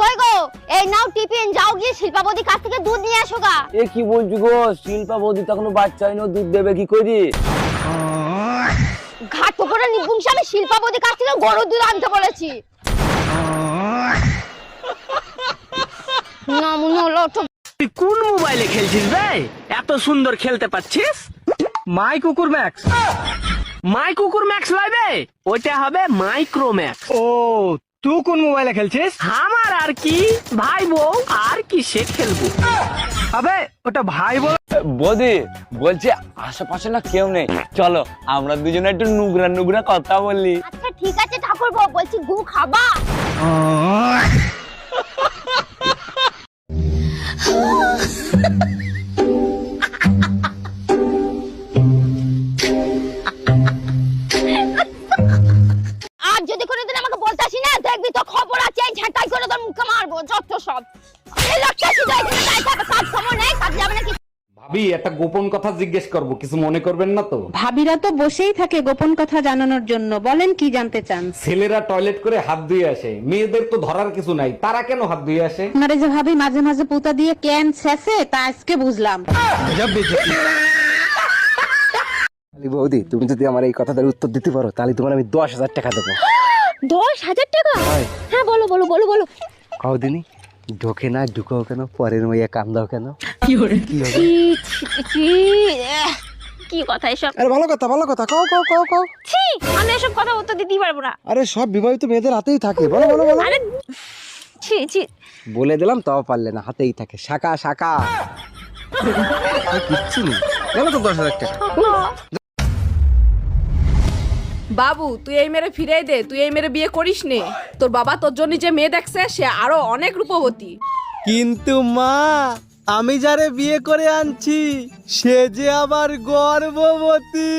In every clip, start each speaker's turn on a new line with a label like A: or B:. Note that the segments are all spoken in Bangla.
A: কই গো? এই নাও টিফিন যাও গিয়ে শিল্পাবতী কাছ থেকে দুধ নিয়ে আসো গা।
B: এ কি বলছি গো? শিল্পা বৌদি বাচ্চা হয়নি দুধ দেবে কি করে?
A: ঘাট করে নিপুংসে আমি শিল্পাবতী কাছ থেকে গরুর দুধ আনতে বলেছি। না মনে হলো
C: তুই কোন মোবাইলে খেলছিস রে এত সুন্দর খেলতে পারছিস? মাই কুকুর ম্যাক্স। মাই কুকুর ম্যাক্স লাইবে ওইটা হবে মাইক্রো ম্যাক্স
D: ও তুই কোন মোবাইলে খেলছিস?
C: আমার আর কি? ভাই বউ আর কি সে খেলব?
D: আবে ওটা ভাই বল
B: বদি বলছে আশেপাশে না কেউ নেই। চলো আমরা দুজনে একটু নুগরা নুগরা কথা বললি
A: আচ্ছা ঠিক আছে ঠাকুর বউ বলছি গু খাবা। যত সব। এই লোকটা শুধু এখানে দাঁড়িয়ে থাকবে, কাজ খবর নেই কাজ যাবে না কি
E: ভাবি একটা গোপন কথা জিজ্ঞেস করব কিছু মনে করবেন না তো?
F: ভাবিরা তো বসেই থাকে গোপন কথা জানানোর জন্য বলেন কি জানতে চান?
E: ছেলেরা টয়লেট করে হাত ধুয়ে আসে মেয়েদের তো ধরার কিছু নাই তারা কেন হাত ধুয়ে আসে?
F: আপনারা যে ভাবি মাঝে মাঝে পুতা দিয়ে ক্যান শেষে তা আজকে বুঝলাম।
G: আলি বৌদি তুমি যদি আমার এই কথাটার উত্তর দিতে পারো তাহলে তোমার আমি দশ হাজার টাকা দেবো।
A: দশ হাজার টাকা? হ্যাঁ বলো বলো বলো বলো।
G: কাউ দিনই ঢোকে না ঢুকাও কেন? পরের মাইয়া কান্দাও কেন?
A: কি কি এহ, কি কথা এসব?
G: আরে ভালো কথা ভালো কথা কাও কাও কাও কাও
A: ছি আমি এসব কথা উত্তর দিতেই পারব না।
G: আরে সব বিবাহিত মেয়েদের হাতেই থাকে বলো বলো বলো।
A: আরে ছি ছি।
G: বলে দিলাম তাও পারলে না হাতেই থাকে। শাখা শাখা। কিচ্ছু নেই। গেল তো দশ হাজার টাকা।
H: বাবু তুই এই মেরে ফিরে দে তুই এই মেরে বিয়ে করিস নে। তোর বাবা তোর জন্য যে মেয়ে দেখছে সে আরও অনেক রূপবতী।
D: কিন্তু মা আমি যারে বিয়ে করে আনছি সে যে আবার গর্ভবতী।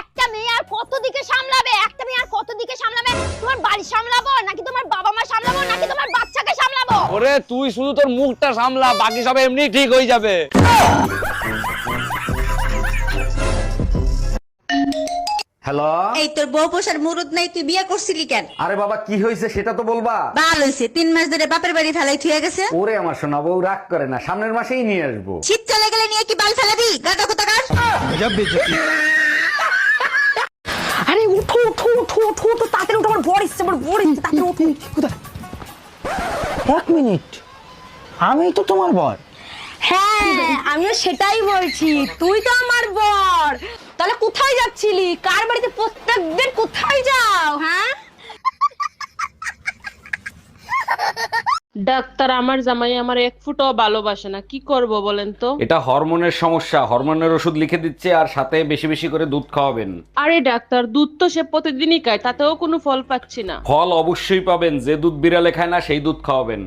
A: একটা মেয়ে আর কত দিকে সামলাবে? একটা মেয়ে আর কত দিকে সামলাবে? তোমার বাড়ি সামলাবো নাকি তোমার বাবা মা সামলাবো নাকি তোমার বাচ্চাকে সামলাবো?
B: ওরে তুই শুধু তোর মুখটা সামলা বাকি সব এমনি ঠিক হয়ে যাবে।
E: হ্যালো?
F: এই তোর বউ পোষার মুরুদ নাই তুই বিয়ে করছিলি কেন?
E: আরে বাবা কি হয়েছে সেটা তো বলবা।
F: ভালো হয়েছে তিন মাস ধরে বাপের বাড়ি ফেলাই থুয়ে গেছে।
E: ওরে আমার সোনা বউ রাগ করে না সামনের মাসেই নিয়ে আসব।
F: শীত চলে গেলে নিয়ে কি বাল ফেলাবি? গাদা কোথাকার
H: আরে উঠো উঠো উঠো উঠো উঠো তাড়াতাড়ি উঠো আমার বর এসছে আমার বর এসছে তাড়াতাড়ি উঠো।
D: এক মিনিট আমি তো তোমার বর।
H: হ্যাঁ আমিও সেটাই বলছি তুই তো আমার বর। তাহলে কোথায় যাচ্ছিলি? কার বাড়িতে প্রত্যেকদিন কোথায় যাও হ্যাঁ?
I: ডাক্তার আমার জামাই আমার এক ফুটও ভালোবাসে না। কি করব বলেন তো?
E: এটা হরমোনের সমস্যা হরমোনের ওষুধ লিখে দিচ্ছে আর সাথে বেশি বেশি করে দুধ খাওয়াবেন।
I: আরে ডাক্তার দুধ তো সে প্রতিদিনই খায় তাতেও কোনো ফল পাচ্ছি না।
E: ফল অবশ্যই পাবেন যে দুধ বিড়ালে খায় না সেই দুধ খাওয়াবেন।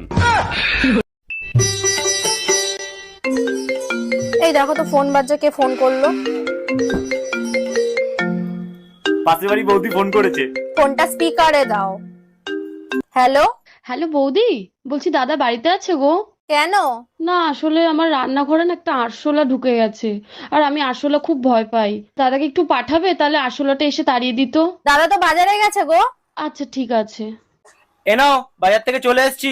H: এই দেখো তো ফোন বাজছে কে ফোন করল?
D: পাশের বাড়ি বৌদি ফোন করেছে।
H: ফোনটা স্পিকারে দাও। হ্যালো
I: হ্যালো বৌদি? বলছি দাদা বাড়িতে আছে গো?
H: কেন?
I: না আসলে আমার রান্নাঘরে না একটা আরশোলা ঢুকে গেছে। আর আমি আরশোলা খুব ভয় পাই। দাদাকে একটু পাঠাবে তাহলে আরশোলাটা এসে তাড়িয়ে দিত।
H: দাদা তো বাজারে গেছে গো।
I: আচ্ছা ঠিক আছে।
D: এ নাও বাজার থেকে চলে এসেছি।